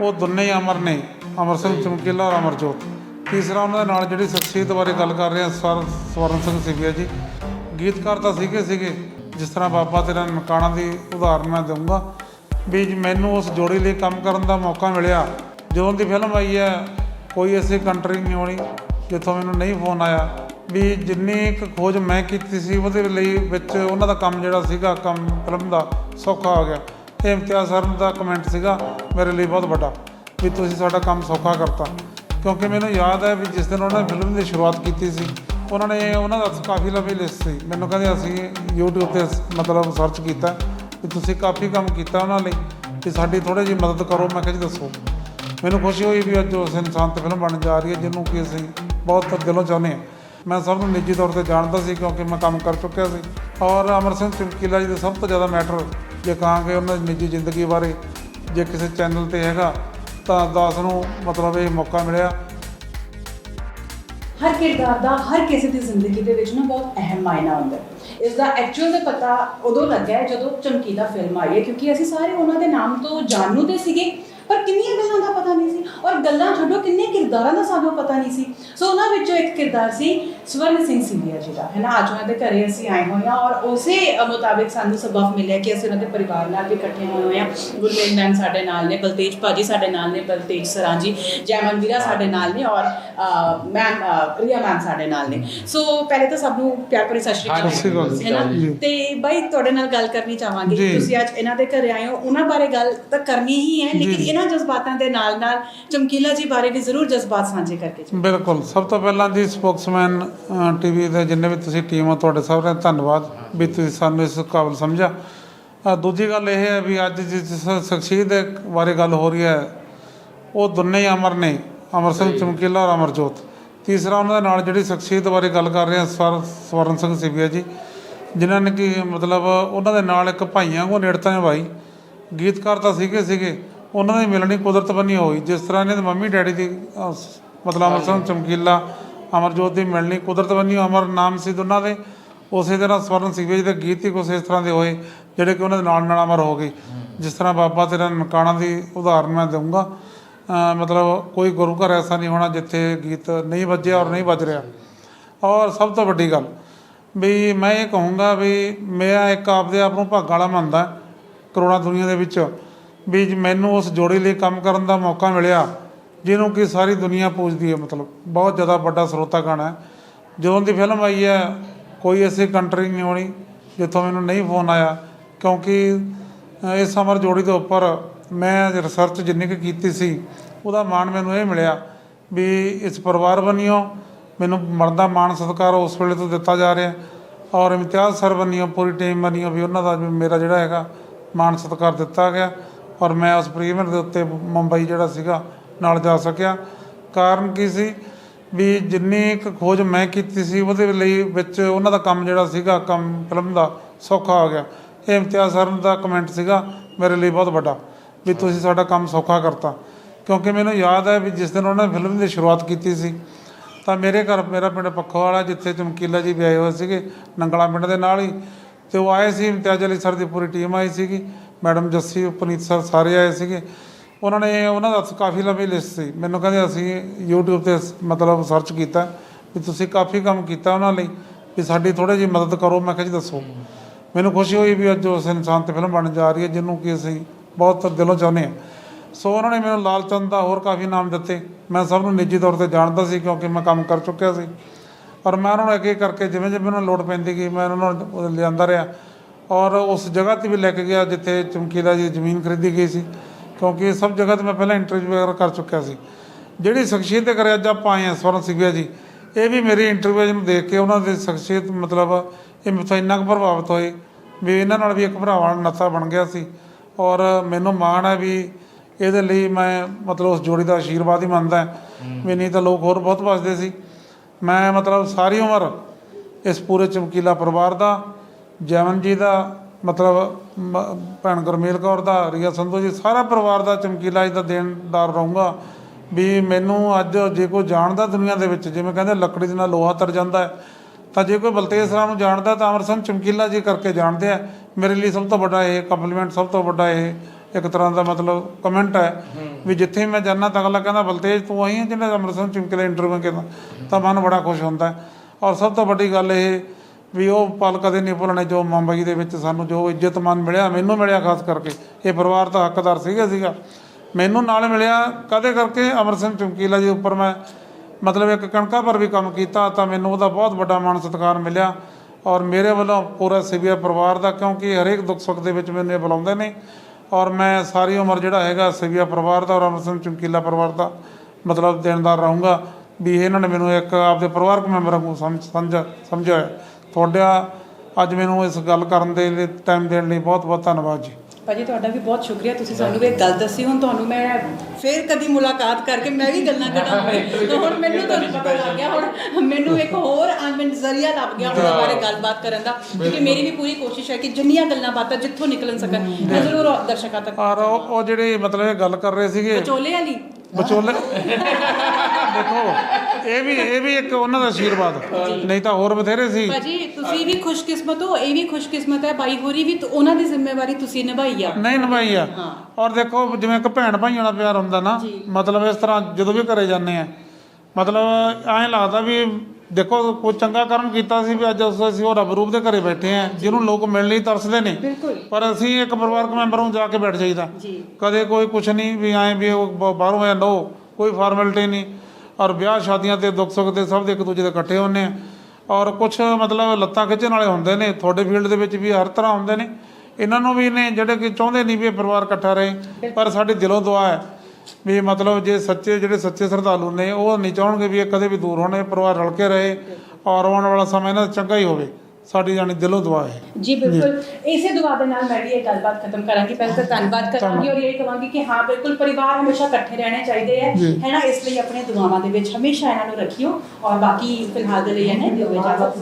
ਉਹ ਦੋਨੇ ਹੀ ਅਮਰ ਨੇ ਅਮਰ ਸਿੰਘ ਚਮਕੀਲਾ ਔਰ ਅਮਰਜੋਤ ਤੀਸਰਾ ਉਹਨਾਂ ਦੇ ਨਾਲ ਜਿਹੜੀ ਸ਼ਖਸੀਅਤ ਬਾਰੇ ਗੱਲ ਕਰ ਰਹੇ ਸਵਰ ਸਵਰਨ ਸਿੰਘ ਸਿਵਿਆ ਜੀ। ਗੀਤਕਾਰ ਤਾਂ ਸੀਗੇ ਸੀਗੇ ਜਿਸ ਤਰ੍ਹਾਂ ਬਾਬਾ ਤੇਰਾ ਨਨਕਾਣਾ ਦੀ ਉਦਾਹਰਨ ਮੈਂ ਦਊਂਗਾ। ਵੀ ਜੀ ਮੈਨੂੰ ਉਸ ਜੋੜੀ ਲਈ ਕੰਮ ਕਰਨ ਦਾ ਮੌਕਾ ਮਿਲਿਆ। ਜਦੋਂ ਦੀ ਫਿਲਮ ਆਈ ਹੈ ਕੋਈ ਐਸੀ ਕੰਟਰੀ ਨਹੀਂ ਹੋਣੀ ਜਿੱਥੋਂ ਮੈਨੂੰ ਨਹੀਂ ਫੋਨ ਆਇਆ। ਵੀ ਜਿੰਨੀ ਕੁ ਖੋਜ ਮੈਂ ਕੀਤੀ ਸੀ ਉਹਦੇ ਲਈ ਵਿੱਚ ਉਹਨਾਂ ਦਾ ਕੰਮ ਜਿਹੜਾ ਸੀਗਾ ਕੰਮ ਫਿਲਮ ਦਾ ਸੌਖਾ ਹੋ ਗਿਆ। ਇਹ ਇਮਤਿਆਜ਼ ਸਰ ਦਾ ਕਮੈਂਟ ਸੀਗਾ ਮੇਰੇ ਲਈ ਬਹੁਤ ਵੱਡਾ ਵੀ ਤੁਸੀਂ ਸਾਡਾ ਕੰਮ ਸੌਖਾ ਕਰਤਾ। ਕਿਉਂਕਿ ਮੈਨੂੰ ਯਾਦ ਹੈ ਵੀ ਜਿਸ ਦਿਨ ਉਹਨਾਂ ਨੇ ਫਿਲਮ ਦੀ ਸ਼ੁਰੂਆਤ ਕੀਤੀ ਸੀ, ਉਹਨਾਂ ਨੇ ਉਹਨਾਂ ਦਾ ਕਾਫੀ ਲੰਬੀ ਲਿਸਟ ਸੀ। ਮੈਨੂੰ ਕਹਿੰਦੇ ਅਸੀਂ YouTube ਤੇ ਮਤਲਬ ਸਰਚ ਕੀਤਾ ਵੀ ਤੁਸੀਂ ਕਾਫੀ ਕੰਮ ਕੀਤਾ ਉਹਨਾਂ ਲਈ ਤੇ ਸਾਡੀ ਥੋੜੀ ਜਿਹੀ ਮਦਦ ਕਰੋ। ਮੈਂ ਕਿਹਾ ਜੀ ਦੱਸੋ। ਮੈਨੂੰ ਖੁਸ਼ੀ ਹੋਈ ਵੀ ਅੱਜ ਉਸ ਇਨਸਾਨ ਤੇ ਫਿਲਮ ਬਣ ਜਾ ਰਹੀ ਹੈ, ਜਿਹਨੂੰ ਕਿ ਅਸੀਂ ਬਹੁਤ ਦਿਲੋਂ ਚਾਹੁੰਦੇ ਹਾਂ। ਮੈਂ ਸਭ ਨੂੰ ਨਿੱਜੀ ਤੌਰ ਤੇ ਜਾਣਦਾ ਸੀ ਕਿਉਂਕਿ ਮੈਂ ਕੰਮ ਕਰ ਚੁੱਕਿਆ ਸੀ। ਔਰ ਅਮਰ ਸਿੰਘ ਚਮਕੀਲਾ ਜੀ ਦਾ ਸਭ ਤੋਂ ਜ਼ਿਆਦਾ ਮੈਟਰ ਜੇ ਕਹਾਂਗੇ ਉਹਨਾਂ ਦੀ ਨਿੱਜੀ ਜ਼ਿੰਦਗੀ ਬਾਰੇ ਜੇ ਕਿਸੇ ਚੈਨਲ ਤੇ ਹੈਗਾ, ਤਾਂ ਦਾਸ ਨੂੰ ਮਤਲਬ ਇਹ ਮੌਕਾ ਮਿਲਿਆ। ਹਰ ਕਿਰਦਾਰ ਦਾ, ਹਰ ਕਿਸੇ ਦੀ ਜ਼ਿੰਦਗੀ ਦੇ ਵਿੱਚ ਨਾ ਬਹੁਤ ਅਹਿਮ ਮਾਇਨਾ ਹੁੰਦਾ ਹੈ। ਇਸ ਦਾ ਐਕਚੁਅਲ ਦਾ ਪਤਾ ਉਦੋਂ ਲੱਗਾ ਜਦੋਂ ਚਮਕੀਲਾ ਫਿਲਮ ਆਈ ਹੈ, ਕਿਉਂਕਿ ਅਸੀਂ ਸਾਰੇ ਉਹਨਾਂ ਦੇ ਨਾਮ ਤੋਂ ਜਾਣੂ ਤੇ ਸੀਗੇ। ਪਰ ਕਿੰਨੀਆਂ ਗੱਲਾਂ ਦਾ ਪਤਾ ਨਹੀਂ ਸੀ ਔਰ ਗੱਲਾਂ ਛੱਡੋ ਕਿੰਨੇ ਕਿਰਦਾਰਾਂ ਦਾ ਸਾਨੂੰ ਪਤਾ ਨਹੀਂ ਸੀ ਸੋ ਉਹਨਾਂ ਵਿੱਚੋਂ ਇੱਕ ਕਿਰਦਾਰ ਸੀ ਸਵਰਨ ਸਿੰਘ ਸਿੰਧੀਆ ਜੀ ਦਾ ਹੈ ਨਾ ਅੱਜ ਉਹਨਾਂ ਦੇ ਘਰੇ ਅਸੀਂ ਆਏ ਹੋਏ ਹਾਂ ਔਰ ਉਸੇ ਮੁਤਾਬਿਕ ਸਾਨੂੰ ਸਬਕ ਮਿਲਿਆ ਕਿ ਅਸੀਂ ਉਹਨਾਂ ਦੇ ਪਰਿਵਾਰ ਨਾਲ ਵੀ ਇਕੱਠੇ ਹੋਏ ਹਾਂ ਗੁਰਮੇਲ ਮੈਮ ਸਾਡੇ ਨਾਲ ਨੇ ਬਲਤੇਜ ਭਾਜੀ ਸਾਡੇ ਨਾਲ ਨੇ ਬਲਤੇਜ ਸਰਾਂ ਜੀ ਜੈਮਨ ਵੀਰਾ ਸਾਡੇ ਨਾਲ ਨੇ ਔਰ ਮੈਮ ਰੀਆ ਮੈਮ ਸਾਡੇ ਨਾਲ ਨੇ ਸੋ ਪਹਿਲੇ ਤਾਂ ਸਭ ਨੂੰ ਪਿਆਰ ਭਰੀ ਸਤਿ ਸ਼੍ਰੀ ਅਕਾਲ। ਹੈ ਨਾ। ਤੇ ਬਾਈ ਤੁਹਾਡੇ ਨਾਲ ਗੱਲ ਕਰਨੀ ਚਾਹਾਂਗੇ। ਤੁਸੀਂ ਅੱਜ ਇਹਨਾਂ ਦੇ ਘਰੇ ਆਏ ਹੋ ਉਹਨਾਂ ਬਾਰੇ ਗੱਲ ਤਾਂ ਕਰਨੀ ਹੀ ਹੈ ਲੇਕਿਨ। ਇਹਨਾਂ ਜਜ਼ਬਾਤਾਂ ਦੇ ਨਾਲ ਨਾਲ ਚਮਕੀਲਾ ਜੀ ਬਾਰੇ ਵੀ ਜ਼ਰੂਰ ਜਜ਼ਬਾਤ ਸਾਂਝੇ ਕਰਕੇ ਜਾਓ। ਬਿਲਕੁਲ। ਸਭ ਤੋਂ ਪਹਿਲਾਂ ਜੀ ਸਪੋਕਸਮੈਨ ਟੀਵੀ ਦੇ ਜਿੰਨੇ ਵੀ ਤੁਸੀਂ ਟੀਮ ਹੋ ਤੁਹਾਡੇ ਸਾਰਿਆਂ ਦਾ ਧੰਨਵਾਦ ਵੀ ਤੁਸੀਂ ਸਾਨੂੰ ਇਸ ਕਾਬਲ ਸਮਝਿਆ। ਦੂਜੀ ਗੱਲ ਇਹ ਹੈ ਵੀ ਅੱਜ ਜਿਸ ਸ਼ਖਸੀਅਤ ਦੇ ਬਾਰੇ ਗੱਲ ਹੋ ਰਹੀ ਹੈ ਉਹ ਦੋਨੇ ਹੀ ਅਮਰ ਨੇ ਅਮਰ ਸਿੰਘ ਚਮਕੀਲਾ ਔਰ ਅਮਰਜੋਤ। ਤੀਸਰਾ ਉਹਨਾਂ ਦੇ ਨਾਲ ਜਿਹੜੀ ਸ਼ਖਸੀਅਤ ਬਾਰੇ ਗੱਲ ਕਰ ਰਹੇ ਹਾਂ ਸਵਰ ਸਵਰਨ ਸਿੰਘ ਸਿਵਿਆ ਜੀ ਜਿਨ੍ਹਾਂ ਨੇ ਕਿ ਮਤਲਬ ਉਹਨਾਂ ਦੇ ਨਾਲ ਇੱਕ ਭਾਈਆਂ ਵਾਂਗੂ ਨੇੜਤਾ ਨਿਭਾਈ। ਗੀਤਕਾਰ ਤਾਂ ਸੀਗੇ ਸੀਗੇ। ਉਹਨਾਂ ਦੀ ਮਿਲਣੀ ਕੁਦਰਤ ਬਣੀ ਹੋਈ। ਜਿਸ ਤਰ੍ਹਾਂ ਇਹਨਾਂ ਦੇ ਮੰਮੀ ਡੈਡੀ ਦੀ ਅਹ, ਸ- ਮਤਲਬ ਅਮਰ ਸਿੰਘ ਚਮਕੀਲਾ ਅਮਰਜੋਤ ਦੀ ਮਿਲਣੀ ਕੁਦਰਤ ਬਣੀ ਅਮਰ ਨਾਮ ਸੀ ਦੋਨਾਂ ਦੇ। ਉਸੇ ਤਰ੍ਹਾਂ ਸਵਰਨ ਸਿਵਿਆ ਜੀ ਦੇ ਗੀਤ ਹੀ ਕੁਛ ਇਸ ਤਰ੍ਹਾਂ ਦੇ ਹੋਏ ਜਿਹੜੇ ਕਿ ਉਹਨਾਂ ਦੇ ਨਾਲ ਨਾਲ ਅਮਰ ਹੋ ਗਏ। ਜਿਸ ਤਰ੍ਹਾਂ ਬਾਬਾ ਤੇਰਾ ਨਨਕਾਣਾ ਦੀ ਉਦਾਹਰਨ ਮੈਂ ਦਊਂਗਾ। ਅਹ, ਮਤਲਬ ਕੋਈ ਗੁਰੂ ਘਰ ਐਸਾ ਨਹੀਂ ਹੋਣਾ ਜਿੱਥੇ ਗੀਤ ਨਹੀਂ ਵੱਜਿਆ ਔਰ ਨਹੀਂ ਵੱਜ ਰਿਹਾ। ਔਰ ਸਭ ਤੋਂ ਵੱਡੀ ਗੱਲ ਵੀ ਮੈਂ ਇਹ ਕਹੂੰਗਾ ਵੀ ਮੈਂ ਇੱਕ ਆਪਦੇ ਆਪ ਨੂੰ ਭਾਗਾਂ ਵਾਲਾ ਮੰਨਦਾ ਕਰੋਨਾ ਦੁਨੀਆ ਦੇ ਵਿੱਚ। ਵੀ ਜ- ਮੈਨੂੰ ਉਸ ਜੋੜੀ ਲਈ ਕੰਮ ਕਰਨ ਦਾ ਮੌਕਾ ਮਿਲਿਆ, ਜਿਹਨੂੰ ਕਿ ਸਾਰੀ ਦੁਨੀਆ ਪੂਜਦੀ ਹੈ, ਮਤਲਬ ਬਹੁਤ ਜ਼ਿਆਦਾ ਵੱਡਾ ਸਰੋਤਾਗਣ ਹੈ। ਜਦੋਂ ਦੀ ਫਿਲਮ ਆਈ ਹੈ, ਕੋਈ ਐਸੀ ਕੰਟਰੀ ਨਹੀਂ ਹੋਣੀ ਜਿੱਥੋਂ ਮੈਨੂੰ ਨਹੀਂ ਫੋਨ ਆਇਆ, ਕਿਉਂਕਿ ਇਸ ਅਮਰ ਜੋੜੀ ਦੇ ਉੱਪਰ ਮੈਂ ਰਿਸਰਚ ਜਿੰਨੀ ਕੁ ਕੀਤੀ ਸੀ, ਉਹਦਾ ਮਾਣ ਮੈਨੂੰ ਇਹ ਮਿਲਿਆ ਵੀ ਇਸ ਪਰਿਵਾਰ ਬਣੀਓ ਮੈਨੂੰ ਮਰਦਾ ਮਾਣ ਸਤਿਕਾਰ ਉਸ ਵੇਲੇ ਤੋਂ ਦਿੱਤਾ ਜਾ ਰਿਹਾ ਔਰ ਇਮਤਿਆਜ਼ ਸਰ ਬਣੀਓ ਪੂਰੀ ਟੀਮ ਬਣੀਓ ਵੀ ਉਹਨਾਂ ਦਾ ਮੇਰਾ ਜਿਹੜਾ ਹੈਗਾ ਮਾਣ ਸਤਿਕਾਰ ਦਿੱਤਾ ਗਿਆ। ਔਰ ਮੈਂ ਉਸ ਪ੍ਰੀਮੀਅਰ ਦੇ ਉੱਤੇ ਮੁੰਬਈ ਜਿਹੜਾ ਸੀਗਾ ਨਾਲ ਜਾ ਸਕਿਆ। ਕਾਰਨ ਕੀ ਸੀ? ਵੀ ਜਿੰਨੀ ਕੁ ਖੋਜ ਮੈਂ ਕੀਤੀ ਸੀ, ਉਹਦੇ ਲਈ ਵਿੱਚ ਉਹਨਾਂ ਦਾ ਕੰਮ ਜਿਹੜਾ ਸੀਗਾ, ਕੰਮ ਫਿਲਮ ਦਾ ਸੌਖਾ ਹੋ ਗਿਆ। ਇਹ ਇਮਤਿਆਜ਼ ਸਰ ਦਾ ਕਮੈਂਟ ਸੀਗਾ, ਮੇਰੇ ਲਈ ਬਹੁਤ ਵੱਡਾ, ਵੀ ਤੁਸੀਂ ਸਾਡਾ ਕੰਮ ਸੌਖਾ ਕਰਤਾ। ਕਿਉਂਕਿ ਮੈਨੂੰ ਯਾਦ ਹੈ ਵੀ ਜਿਸ ਦਿਨ ਉਹਨਾਂ ਨੇ ਫਿਲਮ ਦੀ ਸ਼ੁਰੂਆਤ ਕੀਤੀ ਸੀ, ਤਾਂ ਮੇਰੇ ਘਰ, ਮੇਰਾ ਪਿੰਡ ਪੱਖੋ ਵਾਲਾ ਜਿੱਥੇ ਚਮਕੀਲਾ ਜੀ ਵੀ ਆਏ ਹੋਏ ਸੀਗੇ, ਨੰਗਲਾ ਪਿੰਡ ਦੇ ਨਾਲ ਹੀ, ਤੇ ਉਹ ਆਏ ਸੀ, ਇਮਤਿਆਜ਼ ਅਲੀ ਸਰ ਦੀ ਪੂਰੀ ਟੀਮ ਆਈ ਸੀਗੀ। ਮੈਡਮ ਜੱਸੀ ਉਪਨੀਤ ਸਰ ਸਾਰੇ ਆਏ ਸੀਗੇ। ਉਹਨਾਂ ਨੇ ਉਹਨਾਂ ਦਾ ਕਾਫੀ ਲੰਬੀ ਲਿਸਟ ਸੀ। ਮੈਨੂੰ ਕਹਿੰਦੇ ਅਸੀਂ YouTube ਤੇ ਮਤਲਬ ਸਰਚ ਕੀਤਾ ਵੀ ਤੁਸੀਂ ਕਾਫੀ ਕੰਮ ਕੀਤਾ ਉਹਨਾਂ ਲਈ, ਵੀ ਸਾਡੀ ਥੋੜੀ ਜਿਹੀ ਮਦਦ ਕਰੋ। ਮੈਂ ਕਿਹਾ ਜੀ ਦੱਸੋ। ਮੈਨੂੰ ਖੁਸ਼ੀ ਹੋਈ ਵੀ ਅੱਜ ਉਸ ਇਨਸਾਨ ਤੇ ਫਿਲਮ ਬਣ ਜਾ ਰਹੀ ਹੈ, ਜਿਹਨੂੰ ਕਿ ਅਸੀਂ ਬਹੁਤ ਦਿਲੋਂ ਚਾਹੁੰਦੇ ਹਾਂ। ਸੋ ਉਹਨਾਂ ਨੇ ਮੈਨੂੰ ਲਾਲਚੰਦ ਦਾ ਹੋਰ ਕਾਫੀ ਨਾਮ ਦਿੱਤੇ। ਮੈਂ ਸਭ ਨੂੰ ਨਿੱਜੀ ਤੌਰ ਤੇ ਜਾਣਦਾ ਸੀ ਕਿਉਂਕਿ ਮੈਂ ਕੰਮ ਕਰ ਚੁੱਕਿਆ ਸੀ। ਔਰ ਮੈਂ ਉਹਨਾਂ ਨੂੰ ਅੱਗੇ ਕਰਕੇ ਜਿਵੇਂ ਜਿਵੇਂ ਉਹਨਾਂ ਲੋੜ ਪੈਂਦੀ ਗਈ, ਮੈਂ ਉਹਨਾਂ ਨੂੰ ਲਿਆਂਦਾ ਰਿਹਾ। ਔਰ ਉਸ ਜਗ੍ਹਾ ਤੇ ਵੀ ਲੈ ਕੇ ਗਿਆ ਜਿੱਥੇ ਚਮਕੀਲਾ ਜੀ ਜ਼ਮੀਨ ਖਰੀਦੀ ਗਈ ਸੀ। ਕਿਉਂਕਿ ਇਹ ਸਭ ਜਗ੍ਹਾ ਤੇ ਮੈਂ ਪਹਿਲਾਂ ਇੰਟਰਵਿਊ ਵਗੈਰਾ ਕਰ ਚੁੱਕਿਆ ਸੀ। ਜਿਹੜੀ ਸ਼ਖਸੀਅਤ ਦੇ ਕਰੇ ਅੱਜ ਆਪਾਂ ਆਏ ਹਾਂ ਸਵਰਨ ਸਿੰਘਿਆ ਜੀ ਇਹ ਵੀ ਮੇਰੀ ਇੰਟਰਵਿਊ ਨੂੰ ਦੇਖ ਕੇ ਉਹਨਾਂ ਦੀ ਸ਼ਖਸੀਅਤ ਮਤਲਬ ਇਹ ਤੋਂ ਇੰਨਾ ਕੁ ਪ੍ਰਭਾਵਿਤ ਹੋਏ ਵੀ ਇਹਨਾਂ ਨਾਲ ਵੀ ਇੱਕ ਭਰਾਵਾਂ ਦਾ ਨਾਤਾ ਬਣ ਗਿਆ ਸੀ। ਔਰ ਮੈਨੂੰ ਮਾਣ ਹੈ ਵੀ ਇਹਦੇ ਲਈ ਮੈਂ ਮਤਲਬ ਉਸ ਜੋੜੀ ਦਾ ਆਸ਼ੀਰਵਾਦ ਹੀ ਮੰਨਦਾ ਵੀ ਨਹੀਂ ਤਾਂ ਲੋਕ ਹੋਰ ਬਹੁਤ ਵੱਸਦੇ ਸੀ। ਮੈਂ ਮਤਲਬ ਸਾਰੀ ਉਮਰ ਇਸ ਪੂਰੇ ਚਮਕੀਲਾ ਪਰਿਵਾਰ ਦਾ ਜੈਵਨ ਜੀ ਦਾ ਮਤਲਬ, ਮ- ਭੈਣ ਗੁਰਮੇਲ ਕੌਰ ਦਾ, ਰੀਆ ਸੰਧੂ ਜੀ, ਸਾਰਾ ਪਰਿਵਾਰ ਦਾ ਚਮਕੀਲਾ ਜੀ ਦਾ ਦੇਣਦਾਰ ਰਹੂੰਗਾ। ਵੀ ਮੈਨੂੰ ਅੱਜ ਜੇ ਕੋਈ ਜਾਣਦਾ ਦੁਨੀਆ ਦੇ ਵਿੱਚ, ਜਿਵੇਂ ਕਹਿੰਦੇ ਲੱਕੜੀ ਦੇ ਨਾਲ ਲੋਹਾ ਤਰ ਜਾਂਦਾ ਹੈ, ਤਾਂ ਜੇ ਕੋਈ ਬਲਤੇਜ ਰਾਮ ਨੂੰ ਜਾਣਦਾ ਤਾਂ ਅਮਰ ਸਿੰਘ ਚਮਕੀਲਾ ਜੀ ਕਰਕੇ ਜਾਣਦੇ ਆ। ਮੇਰੇ ਲਈ ਸਭ ਤੋਂ ਵੱਡਾ ਇਹ ਕੰਪਲੀਮੈਂਟ ਸਭ ਤੋਂ ਵੱਡਾ ਇਹ ਇੱਕ ਤਰ੍ਹਾਂ ਦਾ ਮਤਲਬ ਕਮੈਂਟ ਹੈ ਵੀ ਜਿੱਥੇ ਮੈਂ ਜਾਣਾ ਤਾਂ ਅਗਲਾ ਕਹਿੰਦਾ, ਬਲਤੇਜ ਤੂੰ ਆਈ ਹੈ? ਜਿਹਨੇ ਅੰਮ੍ਰਿਤਸਰ ਚਿਮਕੇ ਦਾ ਇੰਟਰਵਿਊ ਕੀਤਾ, ਤਾਂ ਮਨ ਬੜਾ ਖੁਸ਼ ਹੁੰਦਾ ਔਰ ਸਭ ਤੋਂ ਵੱਡੀ ਗੱਲ ਇਹ ਵੀ ਉਹ ਪਲ ਕਦੇ ਨਹੀਂ ਭੁੱਲਣੇ ਜੋ ਮੁੰਬਈ ਦੇ ਵਿੱਚ ਸਾਨੂੰ ਜੋ ਇੱਜ਼ਤ ਮਾਨ ਮਿਲਿਆ, ਮੈਨੂੰ ਮਿਲਿਆ ਖਾਸ ਕਰਕੇ। ਇਹ ਪਰਿਵਾਰ ਤਾਂ ਹੱਕਦਾਰ ਸੀਗਾ ਸੀਗਾ। ਮੈਨੂੰ ਨਾਲ ਮਿਲਿਆ ਕਦੇ ਕਰਕੇ? ਅਮਰ ਸਿੰਘ ਚਮਕੀਲਾ ਜੀ ਉੱਪਰ ਮੈਂ ਮਤਲਬ ਇੱਕ ਕਣਕਾਂ ਪਰ ਵੀ ਕੰਮ ਕੀਤਾ ਤਾਂ ਮੈਨੂੰ ਉਹਦਾ ਬਹੁਤ ਵੱਡਾ ਮਾਣ ਸਤਿਕਾਰ ਮਿਲਿਆ ਔਰ ਮੇਰੇ ਵੱਲੋਂ ਪੂਰਾ ਸਿਵਿਆ ਪਰਿਵਾਰ ਦਾ, ਕਿਉਂਕਿ ਹਰੇਕ ਦੁੱਖ ਸੁੱਖ ਦੇ ਵਿੱਚ ਮੈਨੂੰ ਇਹ ਬੁਲਾਉਂਦੇ ਨੇ ਔਰ ਮੈਂ ਸਾਰੀ ਉਮਰ ਜਿਹੜਾ ਹੈਗਾ ਸਿਵਿਆ ਪਰਿਵਾਰ ਦਾ ਔਰ ਅਮਰ ਸਿੰਘ ਚਮਕੀਲਾ ਪਰਿਵਾਰ ਦਾ ਮਤਲਬ ਦੇਣਦਾਰ ਰਹੂੰਗਾ ਵੀ ਇਹਨਾਂ ਨੇ ਮੈਨੂੰ ਇੱਕ ਆਪਦੇ ਪਰਿਵਾਰਕ ਮੈਂਬਰ ਨੂੰ ਸਮਝ ਸਮਝ ਸਮਝਿਆ ਤੁਹਾਡਾ ਅੱਜ ਮੈਨੂੰ ਇਸ ਗੱਲ ਕਰਨ ਦੇ ਲਈ ਟਾਈਮ ਦੇਣ ਲਈ ਬਹੁਤ ਬਹੁਤ ਧੰਨਵਾਦ ਜੀ। ਭਾਜੀ ਤੁਹਾਡਾ ਵੀ ਬਹੁਤ ਸ਼ੁਕਰੀਆ। ਤੁਸੀਂ ਸਾਨੂੰ ਇਹ ਗੱਲ ਦੱਸੀ ਹੁਣ ਤੁਹਾਨੂੰ ਮੈਂ ਫੇਰ ਕਦੀ ਮੁਲਾਕਾਤ ਕਰਕੇ ਮੈਂ ਵੀ ਗੱਲਾਂ ਕਰਾਂਗੀ। ਤਾਂ ਹੁਣ ਮੈਨੂੰ ਤੁਹਾਨੂੰ ਪਤਾ ਲੱਗ ਗਿਆ ਹੁਣ ਮੈਨੂੰ ਇੱਕ ਹੋਰ ਆਨਮਨ ਜ਼ਰੀਆ ਲੱਭ ਗਿਆ ਹੁਣ ਬਾਰੇ ਗੱਲਬਾਤ ਕਰਨ ਦਾ। ਕਿਉਂਕਿ ਮੇਰੀ ਵੀ ਪੂਰੀ ਕੋਸ਼ਿਸ਼ ਹੈ ਕਿ ਜਿੰਨੀਆਂ ਗੱਲਾਂ ਬਾਤਾਂ ਜਿੱਥੋਂ ਨਿਕਲਣ ਸਕਣ ਮੈਂ ਜ਼ਰੂਰ ਦਰਸ਼ਕਾਂ ਤੱਕ ਔਰ ਉਹ ਉਹ ਜਿਹੜੇ ਮਤਲਬ ਇਹ ਗੱਲ ਕਰ ਰਹੇ ਸੀਗੇ। ਵਿਚੋਲੇ ਵਾਲੀ। ਵਿਚੋਲੇ ਦੇਖੋ ਇਹ ਵੀ ਇਹ ਵੀ ਇੱਕ ਉਹਨਾਂ ਦਾ ਆਸ਼ੀਰਵਾਦ ਨਹੀਂ ਤਾਂ ਹੋਰ ਬਥੇਰੇ ਸੀ। ਭਾਜੀ ਤੁਸੀਂ ਵੀ ਖੁਸ਼ਕਿਸਮਤ ਹੋ ਇਹ ਵੀ ਖੁਸ਼ਕਿਸਮਤ ਹੈ। ਬਾਈ ਹੋਰੀ ਵੀ ਤਾਂ ਉਹਨਾਂ ਦੀ ਜ਼ਿੰਮੇਵਾਰੀ ਤੁਸੀਂ ਨਿਭਾਈ ਆ। ਨਹੀਂ ਨਿਭਾਈ ਆ। ਔਰ ਦੇਖੋ ਜਿਵੇਂ ਇੱਕ ਭੈਣ ਭਾਈਆਂ ਦਾ ਪਿਆਰ ਹੁੰਦਾ ਨਾ ਮਤਲਬ ਇਸ ਤਰ੍ਹਾਂ ਜਦੋਂ ਵੀ ਘਰੇ ਜਾਂਦੇ ਆ ਮਤਲਬ ਐਂ ਲੱਗਦਾ ਵੀ ਦੇਖੋ ਕੋਈ ਚੰਗਾ ਕਰਮ ਕੀਤਾ ਸੀ ਵੀ ਅੱਜ ਉਸ- ਅਸੀਂ ਉਹ ਰੱਬ ਰੂਪ ਦੇ ਘਰੇ ਬੈਠੇ ਆ ਜਿਹਨੂੰ ਲੋਕ ਮਿਲਣ ਲਈ ਤਰਸਦੇ ਨੇ। ਬਿਲਕੁਲ। ਪਰ ਅਸੀਂ ਇੱਕ ਪਰਿਵਾਰਕ ਮੈਂਬਰ ਨੂੰ ਜਾ ਕੇ ਬੈਠ ਜਾਈਦਾ। ਜੀ। ਕਦੇ ਕੋਈ ਕੁਛ ਨਹੀਂ ਵੀ ਐਂ ਵੀ ਉਹ ਬ- ਬਾਹਰੋਂ ਆਇਆ ਨੋ ਕੋਈ ਫਾਰਮੈਲਿਟੀ ਨਹੀਂ। ਔਰ ਵਿਆਹ ਸ਼ਾਦੀਆਂ ਤੇ ਦੁੱਖ ਸੁੱਖ ਤੇ ਸਭ ਦੇ ਇੱਕ ਦੂਜੇ ਦੇ ਇਕੱਠੇ ਹੁੰਦੇ ਆ। ਔਰ ਕੁਛ ਮਤਲਬ ਲੱਤਾਂ ਖਿੱਚਣ ਵਾਲੇ ਹੁੰਦੇ ਨੇ, ਤੁਹਾਡੇ ਫੀਲਡ ਦੇ ਵਿੱਚ ਵੀ ਹਰ ਤਰ੍ਹਾਂ ਹੁੰਦੇ ਨੇ। ਇਹਨਾਂ ਨੂੰ ਵੀ ਨੇ ਜਿਹੜੇ ਕਿ ਚਾਹੁੰਦੇ ਨਹੀਂ ਵੀ ਇਹ ਪਰਿਵਾਰ ਇਕੱਠਾ ਰਹੇ, ਪਰ ਸਾਡੇ ਦਿਲੋਂ ਦੁਆ ਹੈ ਵੀ ਮਤਲਬ ਜੇ ਸੱਚੇ ਜਿਹੜੇ ਸੱਚੇ ਸ਼ਰਧਾਲੂ ਨੇ, ਉਹ ਨਹੀਂ ਚਾਹਣਗੇ ਵੀ ਇਹ ਕਦੇ ਵੀ ਦੂਰ ਹੋਣੇ ਪਰਿਵਾਰ ਰਲ ਕੇ ਰਹੇ ਔਰ ਆਉਣ ਵਾਲਾ ਸਮਾਂ ਇਹਨਾਂ ਦਾ ਚੰਗਾ ਹੀ ਹੋਵੇ। ਸਾਡੀ ਜਾਣੀ ਦਿਲੋਂ ਦੁਆ ਹੈ। ਜੀ ਬਿਲਕੁਲ। ਇਸੇ ਦੁਆ ਦੇ ਨਾਲ ਮੈਂ ਵੀ ਇਹ ਗੱਲਬਾਤ ਖਤਮ ਕਰਾਂਗੀ। ਪਹਿਲਾਂ ਤਾਂ ਧੰਨਵਾਦ ਕਰਾਂਗੀ ਔਰ ਇਹ ਕਹਾਂਗੀ ਕਿ ਹਾਂ ਬਿਲਕੁਲ ਪਰਿਵਾਰ ਹਮੇਸ਼ਾ ਇਕੱਠੇ ਰਹਿਣੇ ਚਾਹੀਦੇ ਹੈ। ਹੈ ਨਾ ਇਸ ਲਈ ਆਪਣੇ ਦੁਆਵਾਂ ਦੇ ਵਿੱਚ ਹਮੇਸ਼ਾ ਇਹਨਾਂ ਨੂੰ ਰੱਖਿਓ। ਔਰ ਬਾਕੀ ਫਿਲਹਾਲ ਦੇ ਲਈ ਇਹਨੇ ਦਿਓ ਇਜਾਜ਼ਤ